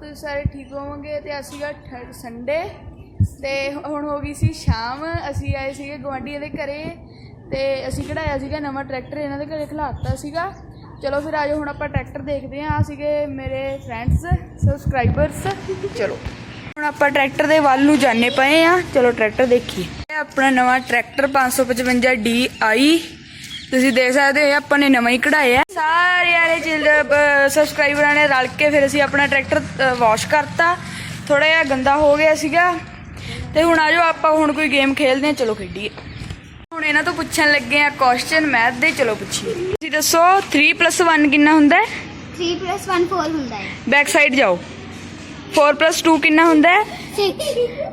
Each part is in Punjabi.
ਤੁਸੀਂ ਸਾਰੇ ਠੀਕ ਹੋਵੋਗੇ ਤੇ ਅਸੀਂ ਗਾ ਸੰਡੇ ਤੇ ਹੁਣ ਹੋ ਗਈ ਸੀ ਸ਼ਾਮ। ਅਸੀਂ ਆਏ ਸੀਗੇ ਗਵਾਂਢੀਆਂ ਦੇ ਘਰੇ ਤੇ ਅਸੀਂ ਕਢਾਇਆ ਸੀਗਾ ਨਵਾਂ ਟਰੈਕਟਰ, ਇਹਨਾਂ ਦੇ ਘਰੇ ਖਲਾਤਾ ਸੀਗਾ। ਚਲੋ ਫਿਰ ਆਜੋ, ਹੁਣ ਆਪਾਂ ਟਰੈਕਟਰ ਦੇਖਦੇ ਹਾਂ। ਆ ਸੀਗੇ ਮੇਰੇ ਫਰੈਂਡਸ ਸਬਸਕ੍ਰਾਈਬਰਸ ਚਲੋ। ਹੁਣ ਆਪਾਂ ਟਰੈਕਟਰ ਦੇ ਵੱਲ ਨੂੰ ਜਾਣੇ ਪਏ ਆ ਚਲੋ ਟਰੈਕਟਰ ਦੇਖੀਏ। ਇਹ ਆਪਣਾ ਨਵਾਂ ਟਰੈਕਟਰ 555 DI ਤੁਸੀਂ ਦੇਖ ਸਕਦੇ ਹੋ ਆਪਾਂ ਨੇ ਨਵਾਂ ਹੀ ਕਢਾਇਆ। ਸਾਰੇ ਵਾਲੇ ਚਿਲ ਸਬਸਕ੍ਰਾਈਬਰਾਂ ਨੇ ਰਲ ਕੇ ਫਿਰ ਅਸੀਂ ਆਪਣਾ ਟਰੈਕਟਰ ਵਾਸ਼ ਕਰਤਾ। ਥੋੜਾ ਜਿਹਾ ਗੰਦਾ ਹੋ ਗਿਆ ਸੀਗਾ। ਤੇ ਹੁਣ ਆਜੋ ਆਪਾਂ ਹੁਣ ਕੋਈ ਗੇਮ ਖੇਲਦੇ ਹਾਂ ਚਲੋ ਖੇਡੀਏ। ਹੁਣ ਇਹਨਾਂ ਤੋਂ ਪੁੱਛਣ ਲੱਗੇ ਆ ਕੁਐਸਚਨ ਮੈਥ ਦੇ ਚਲੋ ਪੁੱਛੀਏ। ਤੁਸੀਂ ਦੱਸੋ 3 1 ਕਿੰਨਾ ਹੁੰਦਾ ਹੈ? 3 plus 1 4 ਹੁੰਦਾ ਹੈ। ਬੈਕ ਸਾਈਡ ਜਾਓ। 4 2 ਕਿੰਨਾ ਹੁੰਦਾ ਹੈ? 6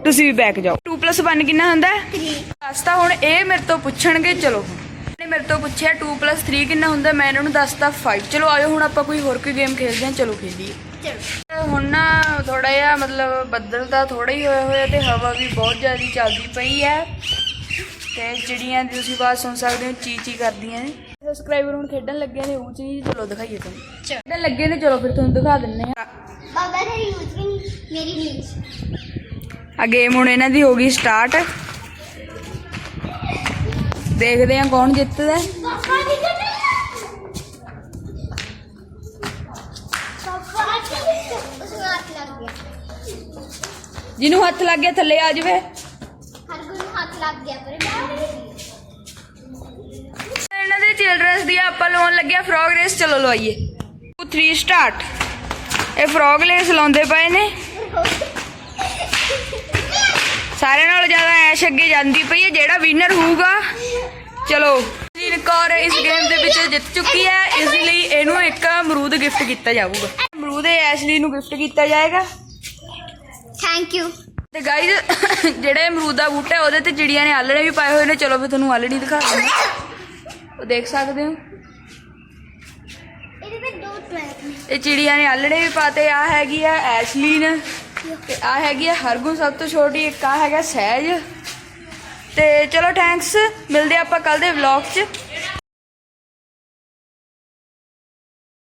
ਤੁਸੀਂ ਵੀ ਬੈਕ ਜਾਓ। 2 1 ਕਿੰਨਾ ਹੁੰਦਾ ਹੈ? 3 ਦੱਸਤਾ ਹੁਣ ਇਹ ਮੇਰੇ ਤੋਂ ਪੁੱਛਣਗੇ ਚਲੋ। ਮੇਰੇ ਤੋਂ ਪੁੱਛਿਆ 2 3 ਕਿੰਨਾ ਹੁੰਦਾ ਮੈਂ ਇਹਨਾਂ ਨੂੰ ਦੱਸਤਾ 5 ਚਲੋ ਆਇਓ ਹੁਣ ਆਪਾਂ ਕੋਈ ਹੋਰ ਕੋਈ ਗੇਮ ਖੇਡਦੇ ਹਾਂ ਚਲੋ ਖੇਡੀਏ ਚਲੋ। ਹੁਣ ਨਾ ਥੋੜਾ ਜਿਹਾ ਮਤਲਬ ਬੱਦਲ ਤਾਂ ਥੋੜਾ ਹੀ ਹੋਇਆ ਹੋਇਆ ਤੇ ਹਵਾ ਵੀ ਬਹੁਤ ਜ਼ਿਆਦਾ ਚੱਲਦੀ ਪਈ ਹੈ। ਤੇ ਚਿੜੀਆਂ ਦੀ ਤੁਸੀਂ ਆਵਾਜ਼ ਸੁਣ ਸਕਦੇ ਹੋ ਚੀ ਚੀ ਕਰਦੀਆਂ ਨੇ। ਸਬਸਕ੍ਰਾਈਬਰ ਹੁਣ ਖੇਡਣ ਲੱਗੇ ਨੇ ਉਹ ਚੀਜ਼ ਚਲੋ ਦਿਖਾਈਏ ਤੁਹਾਨੂੰ। ਖੇਡਣ ਲੱਗੇ ਨੇ ਚਲੋ ਫਿਰ ਤੁਹਾਨੂੰ ਦਿਖਾ ਦਿੰਨੇ ਆ ਬਾਬਾ ਦਾ ਯੂਜ਼ ਵੀ ਨਹੀਂ ਮੇਰੀ ਨੀਂਦ। ਆ ਗੇਮ ਹੁਣ ਇਹਨਾਂ ਦੀ ਹੋ ਗਈ ਸਟਾਰਟ ਦੇਖਦੇ ਆ ਕੌਣ ਜਿੱਤਦਾ। ਹੱਥ ਲੱਗ ਗਿਆ ਜਿਹਨੂੰ ਹੱਥ ਲੱਗ ਗਿਆ ਥੱਲੇ ਆ ਜਾਵੇ। ਇਹਨਾਂ ਦੇ ਚਿਲਡਰਨਸ ਦੀ ਆਪਾਂ ਲਾਉਣ ਲੱਗਿਆ ਫਰੋਗ ਰੇਸ ਚਲੋ ਲਵਾਈਏ। 2 3 ਸਟਾਰਟ ਇਹ ਫਰੋਗ ਰੇਸ ਲਾਉਂਦੇ ਪਏ ਨੇ। ਸਾਰਿਆਂ ਨਾਲੋਂ ਜ਼ਿਆਦਾ ਐਸ਼ ਅੱਗੇ ਜਾਂਦੀ ਪਈ ਹੈ, ਜਿਹੜਾ ਵਿਨਰ ਹੋਊਗਾ। ਚਲੋ। ਜੀਨ ਕੌਰ ਇਸ ਗੇਮ ਦੇ ਵਿੱਚ ਜਿੱਤ ਚੁੱਕੀ ਹੈ ਇਸ ਲਈ ਇਹਨੂੰ ਇੱਕ ਅਮਰੂਦ ਗਿਫਟ ਕੀਤਾ ਜਾਊਗਾ। ਅਮਰੂਦ ਐਸ਼ਲੀ ਨੂੰ ਗਿਫਟ ਕੀਤਾ ਜਾਏਗਾ। ਥੈਂਕ ਯੂ ਤੇ ਗਾਈਜ਼ ਜਿਹੜੇ ਅਮਰੂਦ ਦਾ ਬੂਟਾ ਹੈ, ਉਹਦੇ ਤੇ ਚਿੜੀਆਂ ਨੇ ਆਲਣੇ ਵੀ ਪਾਏ ਹੋਏ ਨੇ। ਚਲੋ ਫਿਰ ਤੁਹਾਨੂੰ ਆਲਣੀ ਦਿਖਾ ਦਿੰਦੇ ਹਾਂ। ਉਹ ਦੇਖ ਸਕਦੇ ਹੋ। ਇਹਦੇ ਵਿੱਚ ਦੋ ਟਰੈਕ ਨੇ। ਇਹ ਚਿੜੀਆਂ ਨੇ ਆਲਣੇ ਵੀ ਪਾਤੇ ਆ ਹੈਗੀ ਆ ਐਸ਼ਲੀਨ ਤੇ ਆ ਹੈਗੀ ਆ ਹਰਗੁਣ ਸਭ ਤੋਂ ਛੋਟੀ ਇੱਕ ਆ ਹੈਗਾ ਸਹਿਜ। ਤੇ ਚਲੋ ਥੈਂਕਸ ਮਿਲਦੇ ਆਪਾਂ ਕੱਲ ਦੇ ਵਲੌਗ 'ਚ।